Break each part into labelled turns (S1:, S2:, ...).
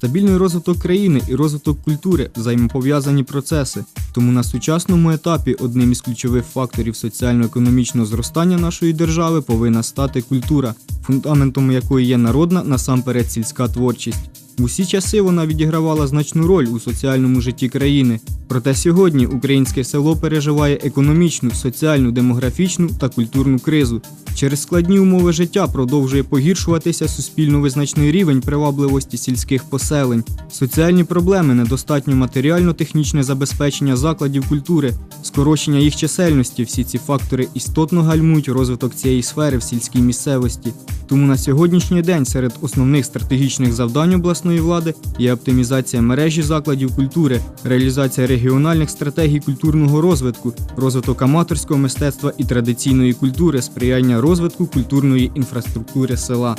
S1: Стабільний розвиток країни і розвиток культури взаємопов'язані процеси. Тому на сучасному етапі одним із ключових факторів соціально-економічного зростання нашої держави повинна стати культура, фундаментом якої є народна насамперед сільська творчість. Усі часи вона відігравала значну роль у соціальному житті країни. Проте сьогодні українське село переживає економічну, соціальну, демографічну та культурну кризу. Через складні умови життя продовжує погіршуватися суспільно визначний рівень привабливості сільських поселень, соціальні проблеми, недостатньо матеріально-технічне забезпечення закладів культури, скорочення їх чисельності. Всі ці фактори істотно гальмують розвиток цієї сфери в сільській місцевості. Тому на сьогоднішній день серед основних стратегічних завдань обласної влади є оптимізація мережі закладів культури, реалізація регіональних стратегій культурного розвитку, розвиток аматорського мистецтва і традиційної культури, сприяння розвитку культурної інфраструктури села.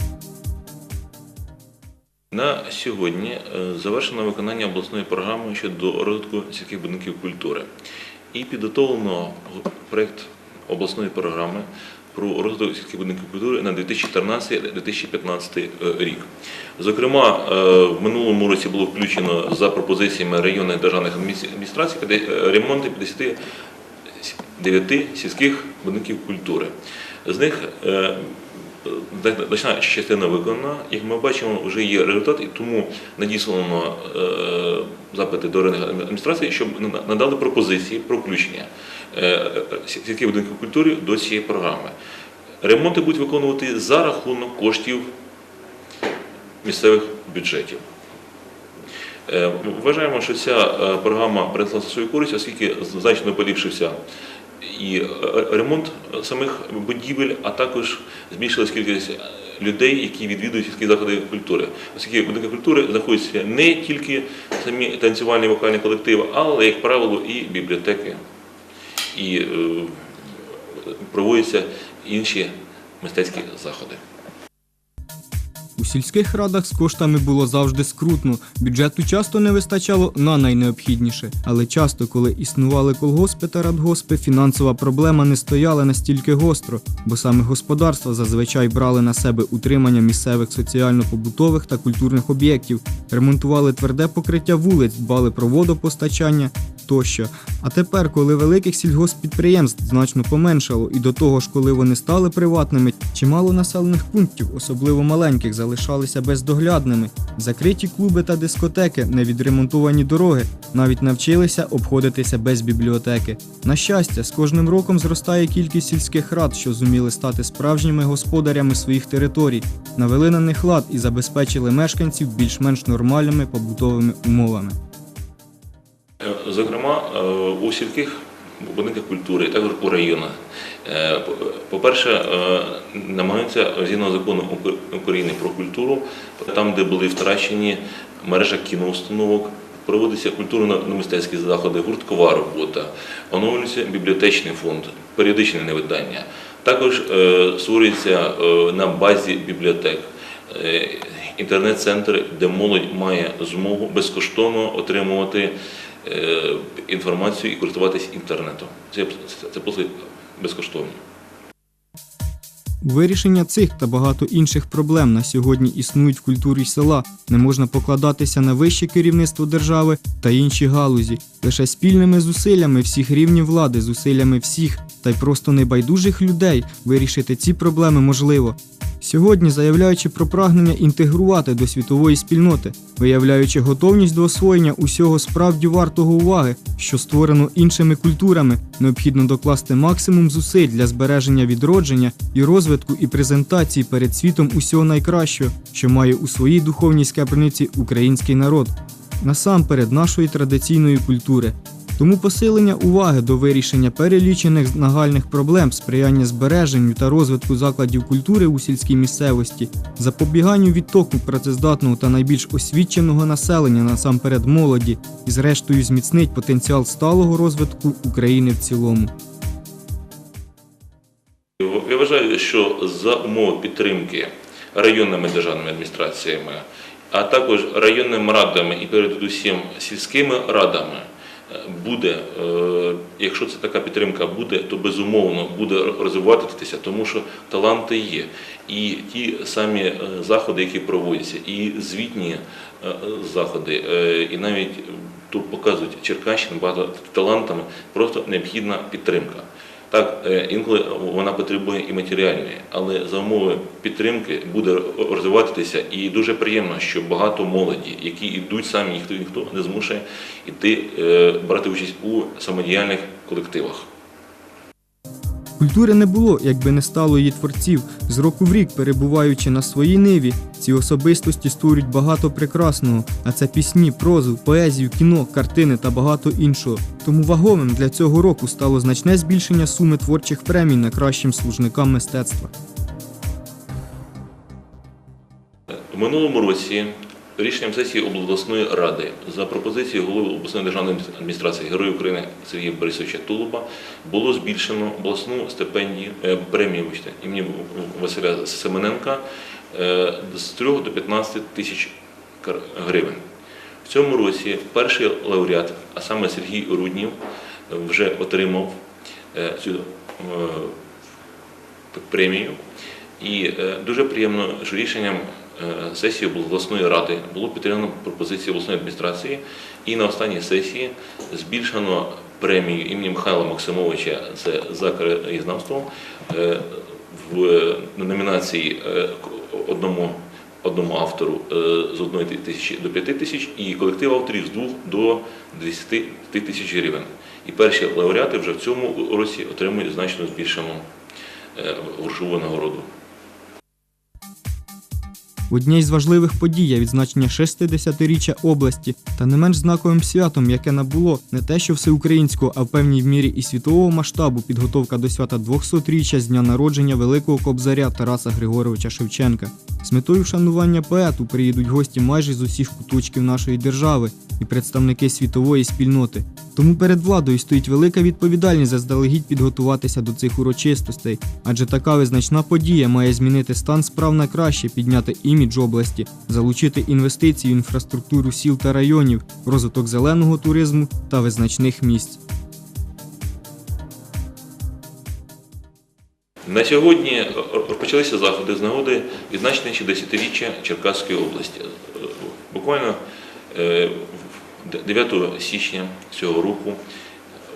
S2: На сьогодні е, завершено виконання обласної програми щодо розвитку сільських будинків культури і підготовлено проєкт обласної програми про розвиток сільських будинків культури на 2014-2015 рік. Зокрема, е, в минулому році було включено за пропозиціями районних державних адміністрацій е, ремонти 59 сільських будинків культури. З них е, значна частина виконана. Як ми бачимо, вже є результат, і тому надіслано е, запити до районних адміністрацій, щоб надали пропозиції про включення е, сільських будинків культури до цієї програми. Ремонти будуть виконувати за рахунок коштів місцевих бюджетів. Е, Вважаємо, що ця е, програма принесла свою користь, оскільки значно поліпшився і е, ремонт самих будівель, а також збільшилась кількість людей, які відвідують сільські заклади культури. Оскільки будинки культури знаходяться не тільки самі танцювальні вокальні колективи, але, як правило, і бібліотеки, і е, проводяться інші мистецькі заходи.
S1: У сільських радах з коштами було завжди скрутно. Бюджету часто не вистачало на найнеобхідніше. Але часто, коли існували колгоспи та радгоспи, фінансова проблема не стояла настільки гостро, бо саме господарства зазвичай брали на себе утримання місцевих соціально-побутових та культурних об'єктів, ремонтували тверде покриття вулиць, дбали про водопостачання тощо. А тепер, коли великих сільгосппідприємств значно поменшало, і до того ж, коли вони стали приватними, чимало населених пунктів, особливо маленьких, залишалися бездоглядними. Закриті клуби та дискотеки, невідремонтовані дороги, навіть навчилися обходитися без бібліотеки. На щастя, з кожним роком зростає кількість сільських рад, що зуміли стати справжніми господарями своїх територій, навели на них лад і забезпечили мешканців більш-менш нормальними побутовими умовами.
S2: Зокрема, е, у сільських будинках культури, також у районах. Е, по- По-перше, е, намагаються згідно закону України про культуру, там, де були втрачені мережа кіноустановок, проводяться культурно-мистецькі заходи, гурткова робота, оновлюється бібліотечний фонд, періодичне невидання. Також е, створюється на базі бібліотек інтернет-центри, де молодь має змогу безкоштовно отримувати інформацію і користуватись інтернетом. Це, це, послуги безкоштовно.
S1: У вирішення цих та багато інших проблем на сьогодні існують в культурі села. Не можна покладатися на вище керівництво держави та інші галузі. Лише спільними зусиллями всіх рівнів влади, зусиллями всіх та й просто небайдужих людей вирішити ці проблеми можливо. Сьогодні, заявляючи про прагнення інтегрувати до світової спільноти, виявляючи готовність до освоєння усього справді вартого уваги, що створено іншими культурами, необхідно докласти максимум зусиль для збереження відродження і розвитку і презентації перед світом усього найкращого, що має у своїй духовній скарбниці український народ, насамперед нашої традиційної культури. Тому посилення уваги до вирішення перелічених нагальних проблем, сприяння збереженню та розвитку закладів культури у сільській місцевості, запобіганню відтоку працездатного та найбільш освіченого населення насамперед молоді і зрештою зміцнить потенціал сталого розвитку України в цілому.
S2: Я вважаю, що за умови підтримки районними державними адміністраціями, а також районними радами і передусім сільськими радами буде, е, якщо це така підтримка буде, то безумовно буде розвиватися, тому що таланти є. І ті самі е, заходи, які проводяться, і звітні е, заходи, і навіть тут показують Черкащину багато талантами, просто необхідна підтримка. Так, е, інколи вона потребує і матеріальної, але за умови підтримки буде розвиватися і дуже приємно, що багато молоді, які йдуть самі, ніхто ніхто не змушує йти е, брати участь у самодіяльних колективах.
S1: Культури не було, якби не стало її творців. З року в рік, перебуваючи на своїй ниві, ці особистості створюють багато прекрасного, а це пісні, прозу, поезію, кіно, картини та багато іншого. Тому вагомим для цього року стало значне збільшення суми творчих премій найкращим служникам мистецтва.
S2: У минулому році рішенням сесії обласної ради за пропозицією голови обласної державної адміністрації Героя України Сергія Борисовича Тулуба було збільшено обласну стипендію е, премію вибачте, імені Василя Семененка е, з 3 до 15 тисяч гривень. В цьому році перший лауреат, а саме Сергій Руднів, вже отримав е, цю премію. І дуже приємно, що рішенням сесії обласної ради було підтримано пропозиції обласної адміністрації, і на останній сесії збільшено премію імені Михайла Максимовича це за краєзнавство е, в номінації е, одному. Одному автору е, з 1 тисячі до 5 тисяч і колектив авторів з 2 до 10 тисяч гривень. І перші лауреати вже в цьому році отримують значно збільшену е, грошову нагороду.
S1: В із важливих подій відзначення 60-річчя області та не менш знаковим святом, яке набуло не те, що всеукраїнського, а в певній мірі і світового масштабу підготовка до свята 200-річчя з дня народження великого кобзаря Тараса Григоровича Шевченка. З метою вшанування поету приїдуть гості майже з усіх куточків нашої держави і представники світової спільноти. Тому перед владою стоїть велика відповідальність заздалегідь підготуватися до цих урочистостей, адже така визначна подія має змінити стан справ на краще, підняти імідж області, залучити інвестиції в інфраструктуру сіл та районів, розвиток зеленого туризму та визначних місць.
S2: На сьогодні розпочалися заходи з нагоди відзначення 60-річчя Черкаської області. Буквально е, 9 січня цього року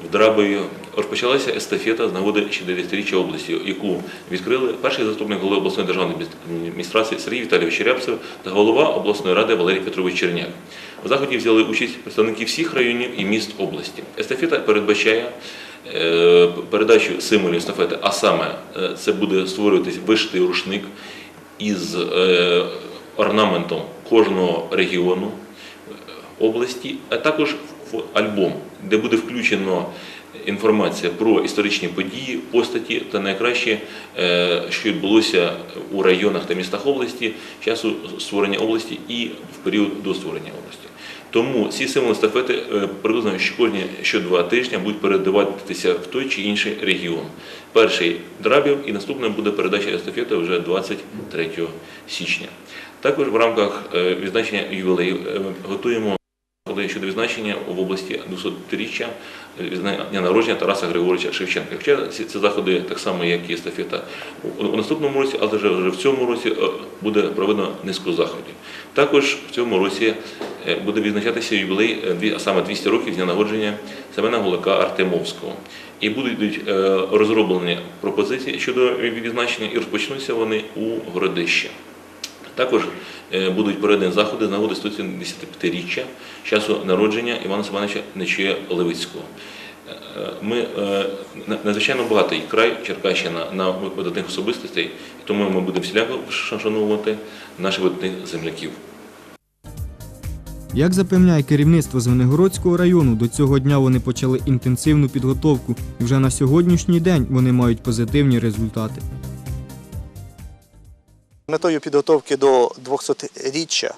S2: в Драбові розпочалася естафета з нагоди 60-річчя області, яку відкрили перший заступник голови обласної державної адміністрації Сергій Віталійович Рябцев та голова обласної ради Валерій Петрович Черняк. В заході взяли участь представники всіх районів і міст області. Естафета передбачає е, передачу символів естафети, а саме е, це буде створюватись вишитий рушник із е, орнаментом кожного регіону області, а також в альбом, де буде включено інформація про історичні події, постаті та найкраще, е, що відбулося у районах та містах області часу створення області і в період до створення області. Тому ці символи естафети е, приблизно щокожні що два тижні будуть передаватися в той чи інший регіон. Перший драбів і наступна буде передача естафети вже 23 січня. Також в рамках е, відзначення ювілею е, готуємо заходи щодо відзначення в області 200-річчя дня народження Тараса Григоровича Шевченка. Хоча ці заходи так само, як і естафета у наступному році, але вже в цьому році е, буде проведено низку заходів. Також в цьому році е, буде відзначатися ювілей, е, а саме 200 років з дня народження Семена Гулака Артемовського. І будуть е, розроблені пропозиції щодо відзначення, і розпочнуться вони у Городищі. Також е, будуть проведені заходи з нагоди 175-річчя часу народження Івана Семеновича Нечуя Левицького. Е, Ми е, надзвичайно багатий край Черкащина на видатних особистостей, тому ми будемо всіляко шанувати наших видатних земляків.
S1: Як запевняє керівництво Звенигородського району, до цього дня вони почали інтенсивну підготовку, і вже на сьогоднішній день вони мають позитивні результати.
S3: Метою підготовки до 200-річчя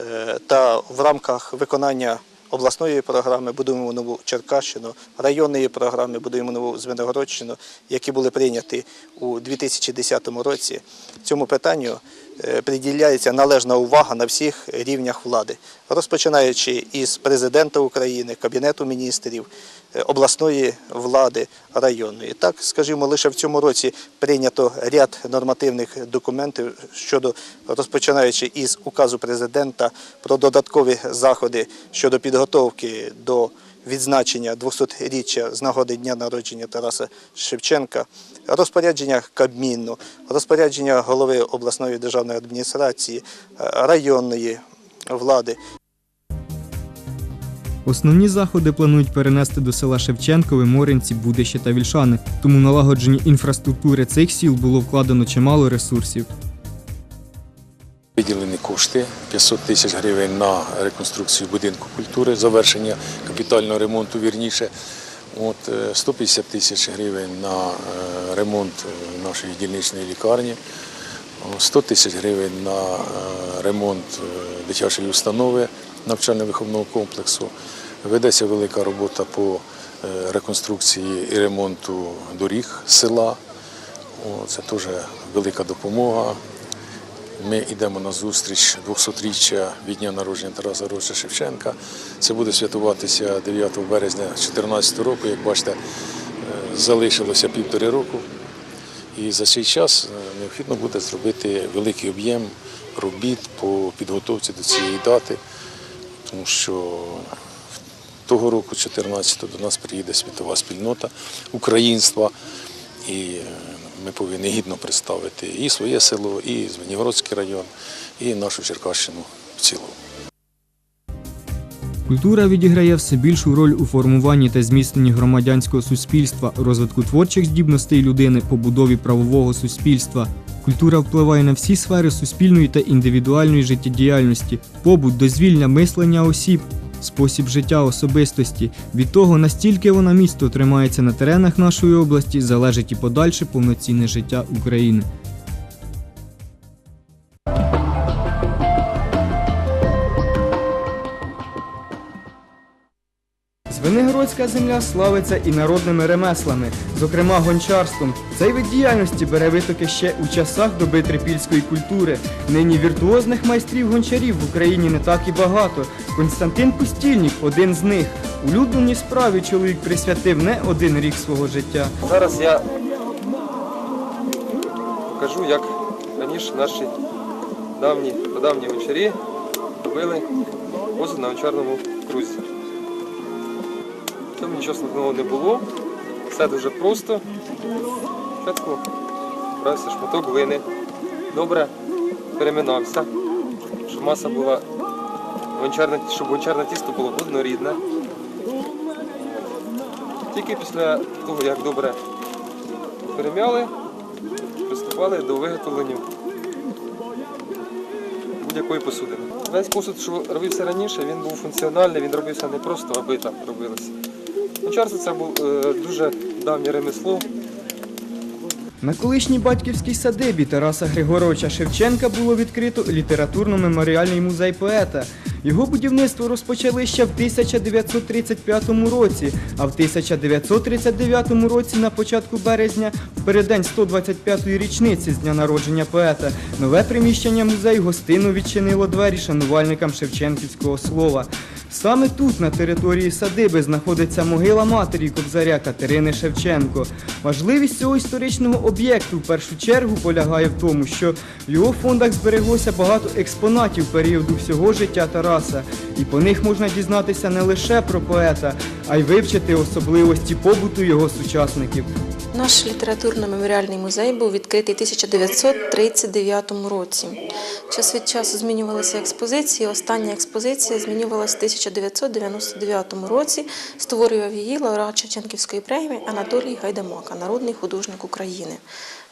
S3: е, та в рамках виконання обласної програми будуємо нову Черкащину, районної програми будуємо нову Звенигородщину, які були прийняті у 2010 році. Цьому питанню приділяється належна увага на всіх рівнях влади, розпочинаючи із президента України, Кабінету міністрів, е, обласної влади, районної. Так, скажімо, лише в цьому році прийнято ряд нормативних документів щодо розпочинаючи із указу президента про додаткові заходи щодо підготовки до відзначення 200-річчя з нагоди дня народження Тараса Шевченка, розпорядження Кабміну, розпорядження голови обласної державної адміністрації, е, районної влади.
S1: Основні заходи планують перенести до села Шевченкове, Моринці, Будище та Вільшани, тому налагодженні інфраструктури цих сіл було вкладено чимало ресурсів.
S4: Виділені кошти 500 тисяч гривень на реконструкцію будинку культури, завершення капітального ремонту вірніше. От, е, 150 тисяч гривень на е, ремонт е, нашої дільничної лікарні, 100 тисяч гривень на е, ремонт е, дитячої установи навчально-виховного комплексу. Ведеться велика робота по е, реконструкції і ремонту доріг села. Це теж велика допомога. Ми йдемо на зустріч 200-річчя від дня народження Тараса Григоровича Шевченка. Це буде святкуватися 9 березня 2014 року. Як бачите, е, залишилося півтори року. І за цей час е, необхідно буде зробити великий об'єм робіт по підготовці до цієї дати, тому що того року, 14-го, до нас приїде світова спільнота українства. І е, ми повинні гідно представити і своє село, і Звенігородський район, і нашу Черкащину в цілому.
S1: Культура відіграє все більшу роль у формуванні та зміцненні громадянського суспільства, розвитку творчих здібностей людини, побудові правового суспільства. Культура впливає на всі сфери суспільної та індивідуальної життєдіяльності, побут, дозвілля, мислення осіб, спосіб життя особистості. Від того, настільки вона місто тримається на теренах нашої області, залежить і подальше повноцінне життя України. Звенигородська земля славиться і народними ремеслами, зокрема гончарством. Цей вид діяльності бере витоки ще у часах доби трипільської культури. Нині віртуозних майстрів гончарів в Україні не так і багато. Константин Пустільник один з них. Улюбленій справі чоловік присвятив не один рік свого життя.
S5: Зараз я покажу, як раніше наші давні давні гончарі робили посуд на гончарному крузі. Нічого складного не було. Все дуже просто. Спочатку брався шматок глини, добре переминався, щоб маса була гончарне, щоб гончарне тісто було однорідне. Тільки після того, як добре перем'яли, приступали до виготовлення будь-якої посудини. Весь посуд, що робився раніше, він був функціональний, він робився не просто, аби так робилося. Гончарство це було е, дуже давнє ремесло.
S1: На колишній батьківській садибі Тараса Григоровича Шевченка було відкрито літературно-меморіальний музей поета. Його будівництво розпочали ще в 1935 році, а в 1939 році, на початку березня, в переддень 125-ї річниці з дня народження поета, нове приміщення музею гостину відчинило двері шанувальникам шевченківського слова. Саме тут, на території садиби, знаходиться могила матері Кобзаря Катерини Шевченко. Важливість цього історичного об'єкту в першу чергу полягає в тому, що в його фондах збереглося багато експонатів періоду всього життя Тараса, і по них можна дізнатися не лише про поета, а й вивчити особливості побуту його сучасників.
S6: Наш літературно-меморіальний музей був відкритий у 1939 році. Час від часу змінювалися експозиції. Остання експозиція змінювалася в 1999 році. Створював її лауреат Шевченківської премії Анатолій Гайдамака, народний художник України.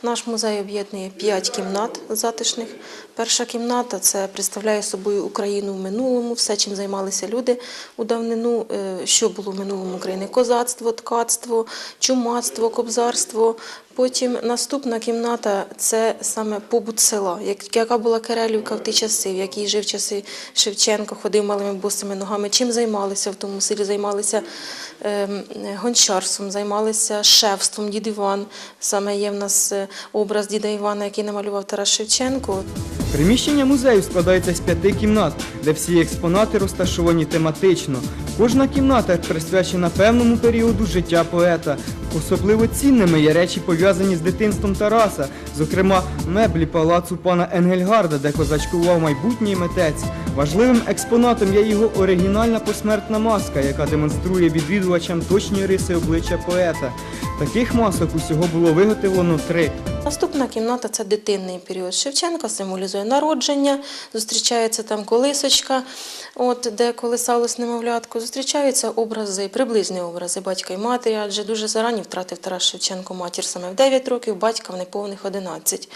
S6: Наш музей об'єднує п'ять кімнат затишних. Перша кімната це представляє собою Україну в минулому, все, чим займалися люди у давнину, е, що було в минулому України: козацтво, ткацтво, чумацтво, кобзарство. Потім наступна кімната це саме побут села, яка була Керелівка в ті часи, в якій жив часи Шевченко, ходив малими босими ногами. Чим займалися в тому селі? Займалися ем, гончарством, займалися шефством. Дід Іван саме є в нас е, образ діда Івана, який намалював Тарас Шевченко.
S1: Приміщення музею складається з п'яти кімнат, де всі експонати розташовані тематично. Кожна кімната присвячена певному періоду життя поета. Особливо цінними є речі, пов'язані з дитинством Тараса, зокрема меблі палацу пана Енгельгарда, де козачкував майбутній митець. Важливим експонатом є його оригінальна посмертна маска, яка демонструє відвідувачам точні риси обличчя поета. Таких масок усього було виготовлено три.
S6: Наступна кімната це дитинний період. Шевченка символізує народження, зустрічається там колисочка, от, де колисалось немовлятко. Зустрічаються образи, приблизні образи батька і матері, адже дуже зарані втратив Тарас Шевченко матір саме в 9 років, батька в неповних 11.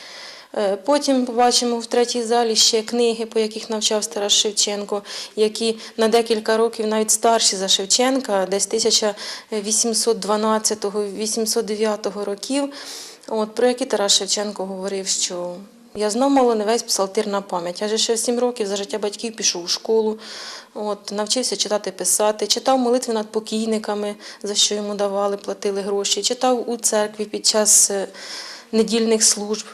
S6: Е, Потім побачимо в третій залі ще книги, по яких навчав Тарас Шевченко, які на декілька років навіть старші за Шевченка, десь 1812-809 років, от, про які Тарас Шевченко говорив, що я знову мало не весь псалтир на пам'ять. Адже ще в сім років за життя батьків пішов у школу, от, навчився читати, писати, читав молитви над покійниками, за що йому давали, платили гроші, читав у церкві під час е, недільних служб.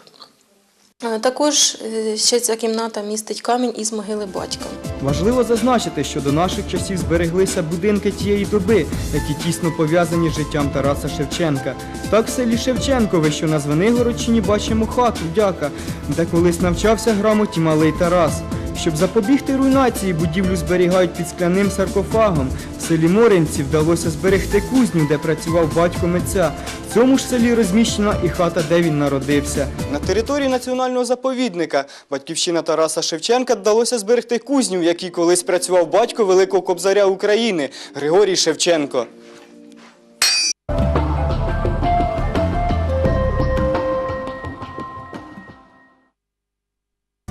S6: Е, Також е, ще ця кімната містить камінь із могили батька.
S1: Важливо зазначити, що до наших часів збереглися будинки тієї доби, які тісно пов'язані з життям Тараса Шевченка. Так в селі Шевченкове, що на Звенигородчині бачимо хату, дяка, де колись навчався грамоті малий Тарас. Щоб запобігти руйнації, будівлю зберігають під скляним саркофагом. В селі Моринці вдалося зберегти кузню, де працював батько митця. В цьому ж селі розміщена і хата, де він народився. На території національного заповідника батьківщина Тараса Шевченка вдалося зберегти кузню, в якій колись працював батько великого кобзаря України Григорій Шевченко.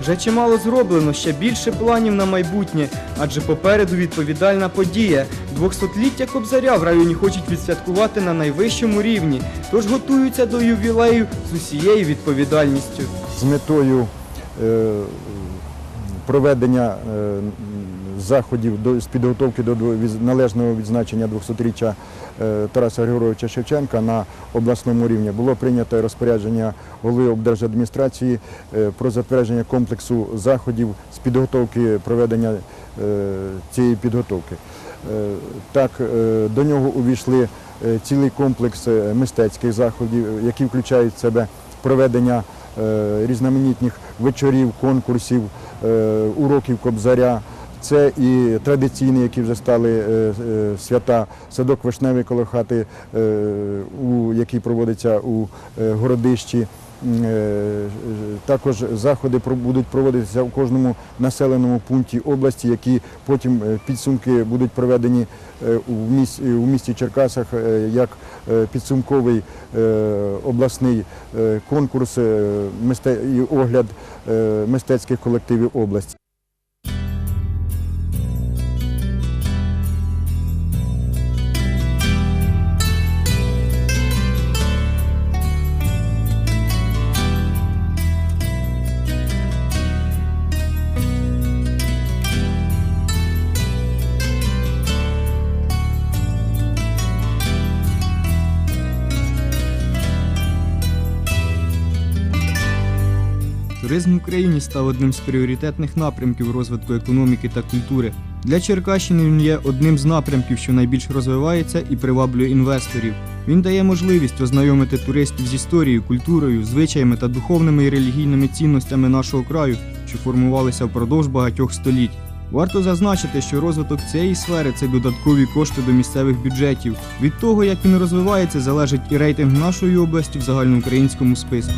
S1: Вже чимало зроблено, ще більше планів на майбутнє, адже попереду відповідальна подія. Двохсотліття Кобзаря в районі хочуть відсвяткувати на найвищому рівні, тож готуються до ювілею з усією відповідальністю.
S7: з метою е, проведення е, заходів з підготовки до належного відзначення 200-річчя е, Тараса Григоровича Шевченка на обласному рівні було прийнято розпорядження голови облдержадміністрації е, про затвердження комплексу заходів з підготовки проведення е, цієї підготовки. Так, до нього увійшли цілий комплекс мистецьких заходів, які включають в себе проведення різноманітних вечорів, конкурсів, уроків кобзаря. Це і традиційні, які вже стали е, е, свята, садок вишневий коло хати, е, який проводиться у городищі. Також заходи будуть проводитися у кожному населеному пункті області, які потім підсумки будуть проведені у місті, Черкасах як підсумковий обласний конкурс і огляд мистецьких колективів області.
S1: Туризм в Україні став одним з пріоритетних напрямків розвитку економіки та культури. Для Черкащини він є одним з напрямків, що найбільш розвивається і приваблює інвесторів. Він дає можливість ознайомити туристів з історією, культурою, звичаями та духовними і релігійними цінностями нашого краю, що формувалися впродовж багатьох століть. Варто зазначити, що розвиток цієї сфери це додаткові кошти до місцевих бюджетів. Від того, як він розвивається, залежить і рейтинг нашої області в загальноукраїнському списку.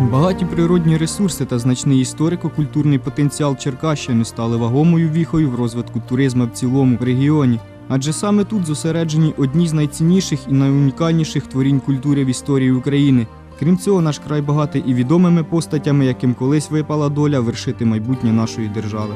S1: Багаті природні ресурси та значний історико-культурний потенціал Черкащини стали вагомою віхою в розвитку туризму в цілому регіоні. Адже саме тут зосереджені одні з найцінніших і найунікальніших творінь культури в історії України. Крім цього, наш край багатий і відомими постатями, яким колись випала доля вершити майбутнє нашої держави.